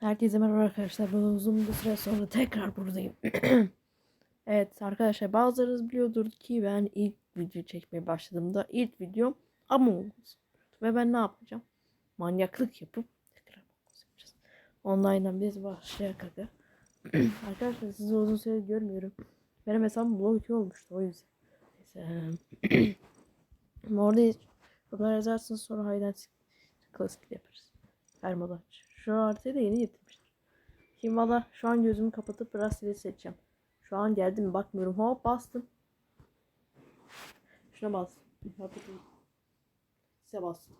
Herkese merhaba arkadaşlar. Ben uzun bir süre sonra tekrar buradayım. evet arkadaşlar bazılarınız biliyordur ki ben ilk video çekmeye başladığımda ilk videom Among Us. Ve ben ne yapacağım? Manyaklık yapıp tekrar yapacağız. Online'dan biz başlayak aga. arkadaşlar sizi uzun süre görmüyorum. Benim hesabım blog 2 olmuştu o yüzden. Neyse. Ama orada bunlar yazarsınız sonra hayden klasik yaparız. Her moda aç. Şu haritayı da yeni getirmişler. Şimdi valla şu an gözümü kapatıp Brasil'i seçeceğim. Şu an geldim bakmıyorum. Hop bastım. Şuna bas. Size bastım.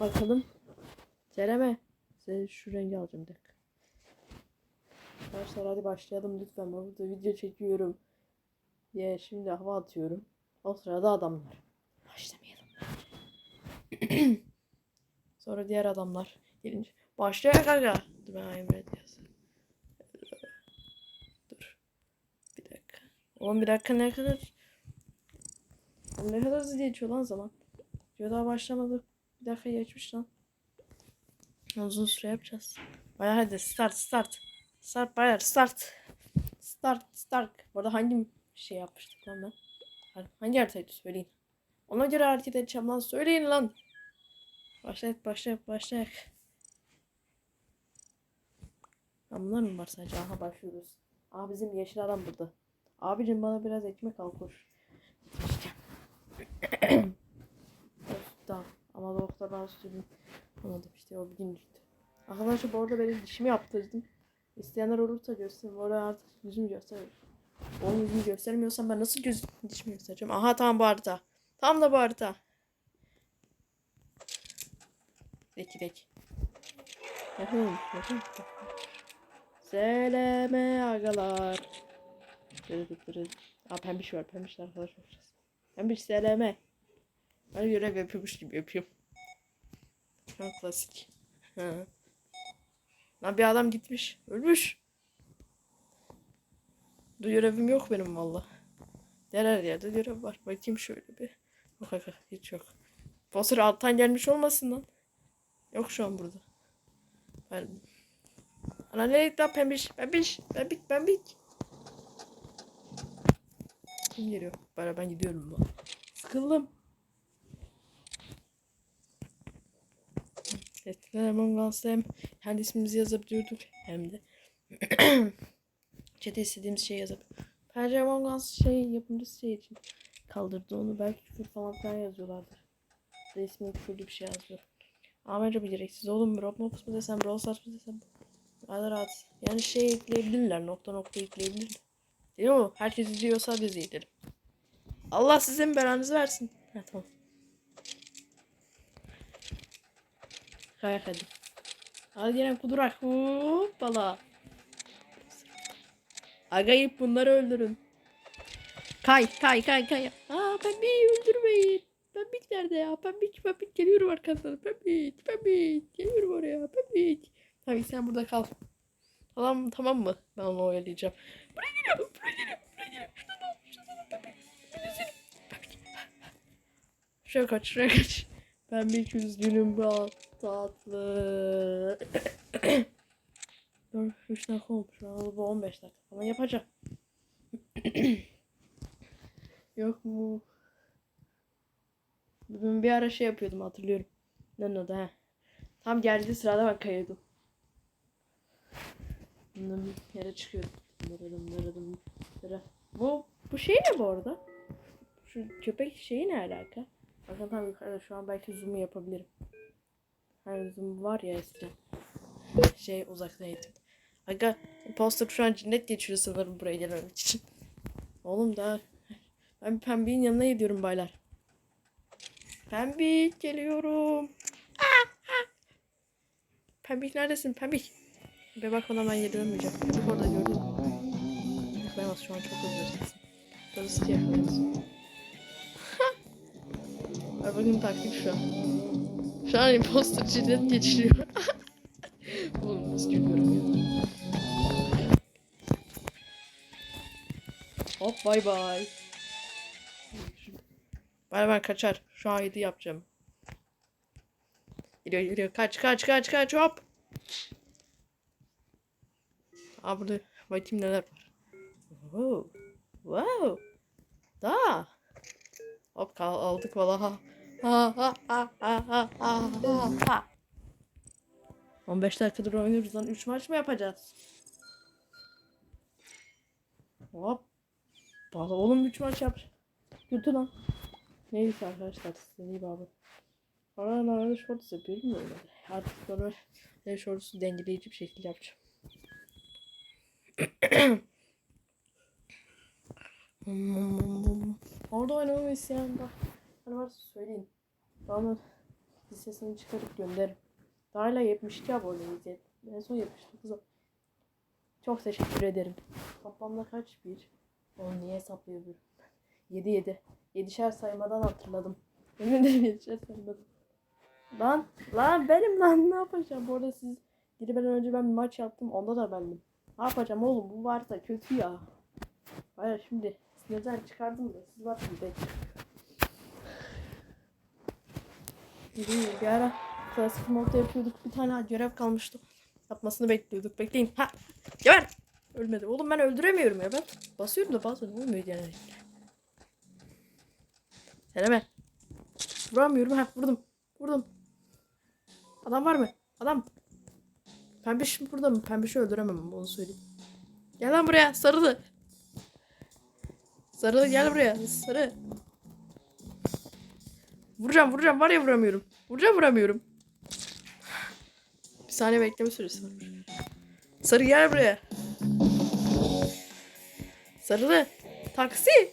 Bakalım. Cereme. Size şu rengi alacağım bir. Arkadaşlar hadi başlayalım lütfen. Ben burada video çekiyorum. Diye şimdi hava atıyorum. O sırada adamlar. Başlamayalım. Sonra diğer adamlar gelince. Başlıyor kanka. Dur ben Emre yazayım. Dur. Bir dakika. Oğlum bir dakika ne kadar ne kadar hızlı geçiyor lan zaman. Diyor daha başlamadı. Bir dakika geçmiş lan. Uzun süre yapacağız. Bayağı hadi start start. Start bayağı start. Start start. Bu arada hangi şey yapmıştık lan ben? Hangi haritaydı söyleyin. Ona göre hareket edeceğim lan söyleyin lan. Başlayık başlayık başlayık. Ha bunlar mı var sadece? Aha başlıyoruz. Aa bizim yeşil adam burada. Abicim bana biraz ekmek al koş. Tamam. Ama doktor bana sürdüm. Anladım işte o bugünküydü. Arkadaşlar bu arada benim dişimi yaptırdım. İsteyenler olursa göstereyim. Orada artık yüzümü gösteririm. Onun yüzümü göstermiyorsam ben nasıl göz dişimi göstereceğim? Aha tamam bu harita. Tam da bu harita. Deki deki. Yapalım. Yapalım. Seleme agalar. Aa pembiş var. Pembiş arkadaş olacağız. Pembiş seleme. Ben görev yapıyormuş gibi yapıyorum. Şu an klasik. Lan bir adam gitmiş. Ölmüş. Görevim yok benim valla. Her yerde görev var. Bakayım şöyle bir. Yok yok hiç yok. Foster alttan gelmiş olmasın lan. Yok şu an burada. Ben... Ana gitti lan pembiş? Pembiş. Pembik pembik. Kim geliyor? Bana ben gidiyorum bu. Sıkıldım. Eskiden Among Us'ta hem kendi ismimizi yazabiliyorduk hem de chat'e istediğimiz şeyi yazıp Bence Among Us şey yapımcısı şey için kaldırdı onu. Belki küfür falan filan yazıyorlardır. Resmi küfürlü bir şey yazıyor. Amerce bir gereksiz oğlum Roblox mu desem Brawl Stars mı desem Rahat rahat. Yani şey ekleyebilirler nokta nokta ekleyebilirler. Değil mi? Herkes izliyorsa biz izleyelim. Allah sizin belanızı versin. Ha tamam. Kayak hadi. Hadi gelen kudurak. Hoppala. Agayip bunları öldürün. Kay kay kay kay. Aa Pembik'i öldürmeyin. Pembik nerede ya? Pembik Pembik geliyorum arkandan. Pembik Pembik geliyorum oraya. Pembik. Tabii sen burada kal. Tamam tamam mı? Ben onu oyalayacağım. Buraya geliyorum. Buraya geliyorum. Buraya. Pembik. Şuraya kaç. Şuraya kaç. Pembik üzgünüm bu tatlı. 4 3 dakika olmuş. Bu 15 dakika falan yapacağım. Yok mu? Ben bir ara şey yapıyordum hatırlıyorum. Ne oldu ha? Tam geldiği sırada ben kayıyordum. Hmm, Yere çıkıyordum. Dırırım, dırırım, dırı. Bu bu şey ne bu arada? Şu köpek şeyi ne alaka? Bakın tam yukarıda şu an belki zoom'u yapabilirim. Hani zoom var ya eskiden. Şey uzaktaydım. Aga imposter şu an cinnet geçiriyor sanırım buraya gelmemek için. Oğlum da ben pembeğin yanına gidiyorum baylar. Pembik geliyorum. Pembik neredesin pembik? Bir bak ona ben geri dönmeyeceğim. Pembik orada gördün mü? Yakalayamaz şu an çok hızlı. Hızlı yakalayamaz. Ver bakayım taktik şu an. Şu an imposter cinnet geçiriyor. Oğlum nasıl gülüyorum ya. Hop bay bay. Bay bay kaçar. Şu an 7 yapacağım. Geliyor geliyor. Kaç kaç kaç kaç hop. Aa burada bakayım neler var. Wow. Wow. Da. Hop kal aldık valla ha. Ha ha ha ha ha ha ha ha. 15 dakikadır oynuyoruz lan 3 maç mı yapacağız? Hop. Valla oğlum 3 maç yap. Götür lan. Neyse arkadaşlar size iyi bakın. Bana narada shorts yapıyorum ya öyle. Artık sonra ne shorts'u dengeleyici bir şekilde yapacağım. Orada oynamayı isteyen bak. Hani varsa söyleyin. Bana listesini çıkarıp gönderin. Daha hala 72 aboneyiz. En son 79 Çok teşekkür ederim. Toplamda kaç bir? Onu niye hesaplayabilirim? 7 7. 7'şer saymadan hatırladım. Emin ederim 7'şer saymadan. Lan lan benim lan ne yapacağım? Bu arada siz girmeden önce ben bir maç yaptım. Onda da bendim. Ne yapacağım oğlum bu varsa kötü ya. Hayır şimdi sinirden çıkardım da siz varsınız bekle. Bir, bir ara klasik modda yapıyorduk. Bir tane görev kalmıştı. Yapmasını bekliyorduk. Bekleyin. Ha! Geber! Ölmedi. Oğlum ben öldüremiyorum ya ben. Basıyorum da bazen olmuyor yani. Deneme. Vuramıyorum. Ha vurdum. Vurdum. Adam var mı? Adam. Pembiş burada mı? Pembişi öldüremem ama onu söyleyeyim. Gel lan buraya sarılı. Sarılı gel buraya. Sarı. Vuracağım vuracağım var ya vuramıyorum. Vuracağım vuramıyorum. Bir saniye bekleme süresi var. Sarı gel buraya. Sarılı. Taksi.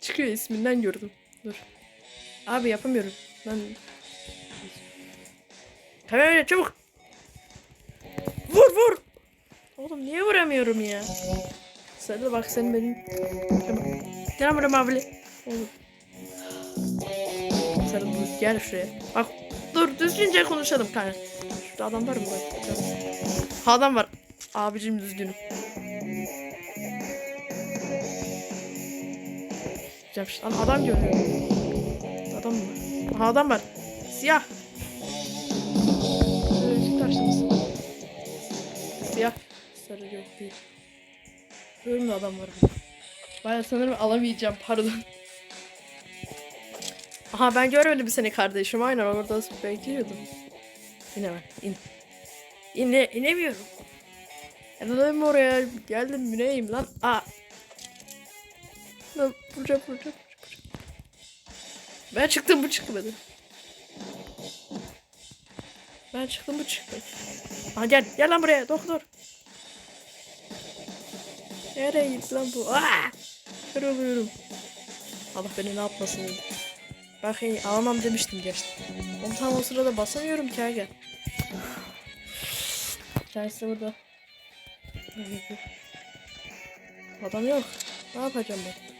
Çıkıyor isminden gördüm. Dur. Abi yapamıyorum. Ben... Öyle çabuk. Oğlum niye vuramıyorum ya? Sarı bak sen benim. Gel buraya mavili. Oğlum. Sarı dur gel şuraya. Bak dur düzgünce konuşalım kanka. Şurada adam var mı? Ha, adam var. Abicim düzgünüm. Lan adam görüyorum. Adam mı? Aha adam var. Siyah. Karşılasın. Siyah. Sarı yok değil. Görüyorum da adam var. Ben sanırım alamayacağım pardon. Aha ben görmedim seni kardeşim. Aynen orada bekliyordum. İne ben. İn. İne, inemiyorum. Geldim oraya. Geldim bineyim lan. Aa. Lan vuracağım vuracağım vuracağım. Ben çıktım bu çıkmadı. Ben çıktım bu çıkmadı. Aha gel gel lan buraya doktor. Nereye gitti lan bu? Aa! Kör oluyorum. Allah beni ne yapmasın. Bak hey alamam demiştim geçti. Onu tam o sırada basamıyorum ki aga. Kendisi burada. Adam yok. Ne yapacağım ben?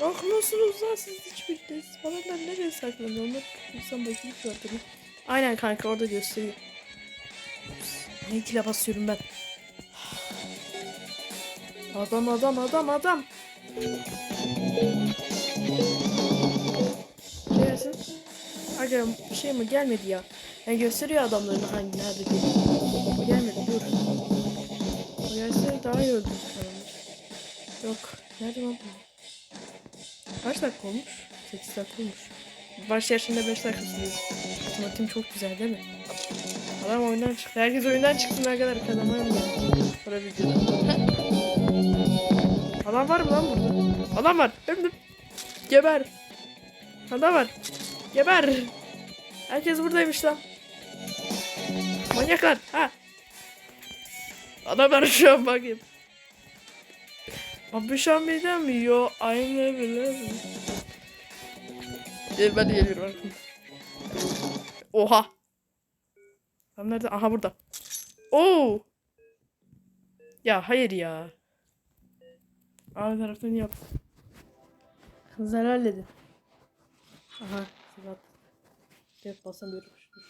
Yok musunuz lan siz hiçbiriniz? Falanlar nereye saklanıyor? Onlar insan bakayım şu. Aynen kanka orada gösteriyor. Ne ikile basıyorum ben. Adam adam adam adam. Gelsin. Aga şey mi gelmedi ya. Yani gösteriyor adamların hangi nerede diye. Gelmedi dur. O gelse daha iyi adamlar. Yok. Nerede lan bu? Kaç dakika olmuş? 8 dakika olmuş. Baş yaşında 5 dakika sürüyor. Otomatim çok güzel değil mi? Adam oyundan çıktı. Herkes oyundan çıksın ne kadar kazanmayalım ya. Para videoda. Adam var mı lan burada? Adam var. Öldüm. Geber. Adam var. Geber. Herkes buradaymış lan. Manyaklar. Ha. Adamlar şu an bakayım. Abi şu an birden mi? Yo aynı bile. Gel ben de geliyorum. Oha. Adam nerede? Aha burada. Oo. Ya hayır ya. Abi taraftan yap. Kızlar halledin. Aha. Sırat. Gel basamıyorum.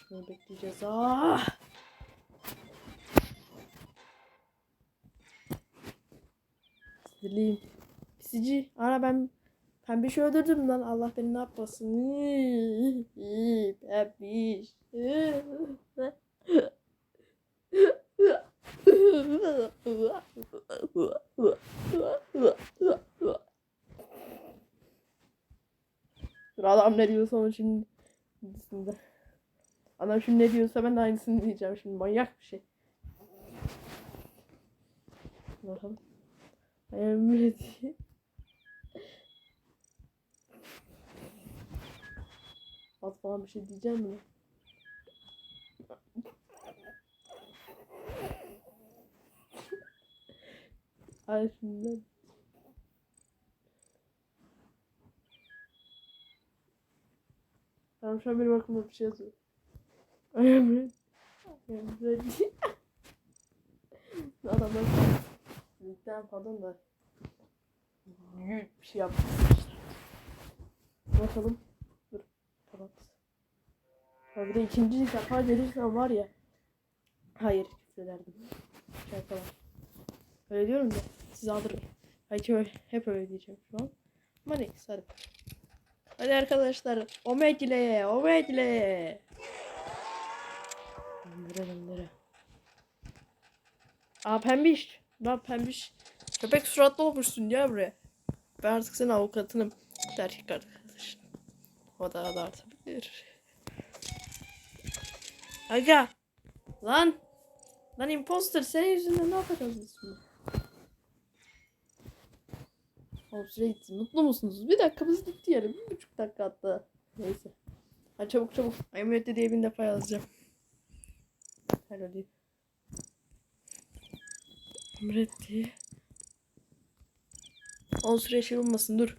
Şunu, bekleyeceğiz. Ah. Sinirliyim. Pisici. Ana ben pembiş öldürdüm lan. Allah beni ne yapmasın. Pembiş. Adam ne diyorsa onu şimdi. Adam şimdi ne diyorsa ben de aynısını diyeceğim şimdi manyak bir şey. Bakalım. Emre diye. At falan bir şey diyeceğim mi? Şimdi. Tamam şu an benim aklımda bir şey yazıyor. Emre. Emre diye. Adamlar Linkten falan da büyük bir şey yapmışlar. Bakalım. Dur. Kapat. Ya bir de ikinci defa gelirsen var ya. Hayır küfrederdim. Şey falan. Öyle diyorum da siz aldırmayın. Belki öyle, hep öyle diyeceğim şu an. Ama neyse hadi. Hadi arkadaşlar. Omegle. Omegle. Döndüre döndüre. Aa pembiş. Ben pembiş. Köpek suratlı olmuşsun ya buraya. Ben artık senin avukatınım. Erkek arkadaşın. O da da artabilir. Aga. Lan. Lan imposter senin yüzünden ne yapacağız biz şimdi? Oğlum süre gitti. Mutlu musunuz? Bir dakikamız gitti yani. Bir buçuk dakika hatta. Neyse. Hadi çabuk çabuk. Emniyette diye bin defa yazacağım. Hello deyip. Emretti. On süre şey olmasın dur.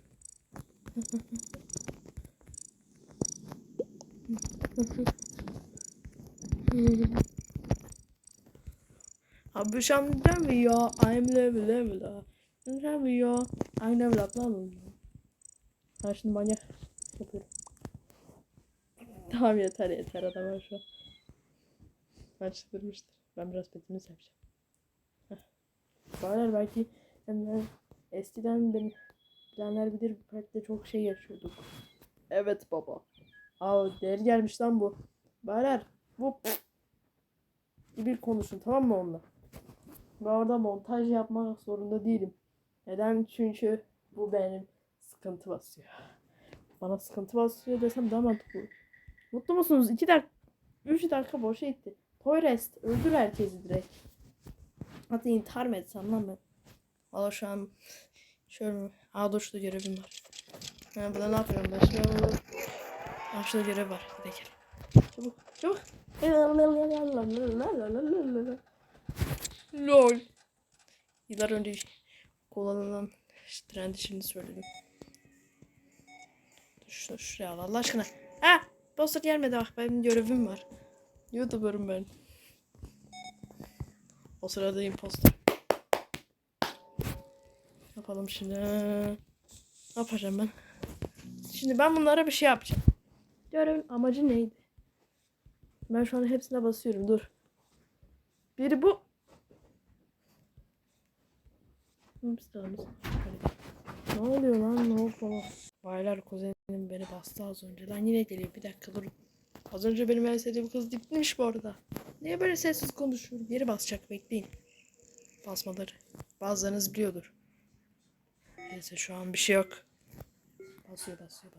Abi şamdan mı ya? I'm level level. Mı ya? Up lan oğlum. Ha şimdi manyak yapıyorum. Tamam yeter yeter adam var şu an. Ben çıldırmıştır. Ben biraz petimiz yapacağım. Baylar belki yani eskiden beni bilenler bilir pette çok şey yaşıyorduk. Evet baba. Aa değer gelmiş lan bu. Baylar bu bir konuşun tamam mı onunla? Ben orada montaj yapmak zorunda değilim. Neden? Çünkü bu benim sıkıntı basıyor. Bana sıkıntı basıyor desem daha mantıklı. Mutlu musunuz? 2 dakika 3 dakika boşa gitti. Toyrest öldür herkesi direkt. Hatta intihar mı etsem lan ben? Valla şu an şöyle dur şurada görevim var. Ha burada ne yapıyorum ben? Şurada Aa şurada görev var. Bir dakika. Çabuk çabuk. LOL. Yıllar önce kullanılan trendi şimdi söyledim. Dur şunu şuraya al Allah aşkına. Ha! Poster gelmedi bak benim görevim var. Youtuber'ım ben. O sırada imposter. Yapalım şimdi. Ne yapacağım ben? Şimdi ben bunlara bir şey yapacağım. Görevin amacı neydi? Ben şu an hepsine basıyorum. Dur. Biri bu. Hamsterımız. Ne oluyor lan? Ne oldu? Baylar kuzenim beni bastı az önce. Lan yine geliyor. Bir dakika durun. Az önce benim en sevdiğim kız gitmiş bu arada. Niye böyle sessiz konuşuyor? Geri basacak bekleyin. Basmaları. Bazılarınız biliyordur. Neyse şu an bir şey yok. Basıyor basıyor.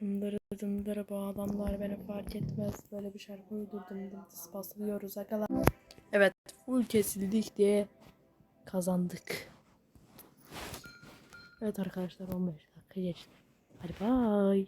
Dındırı dındırı bu adamlar beni fark etmez. Böyle bir şarkı uydurdum. Dımdız basılıyoruz akalar. Evet full kesildik diye kazandık. Evet arkadaşlar 15 dakika geçti. Hadi bay.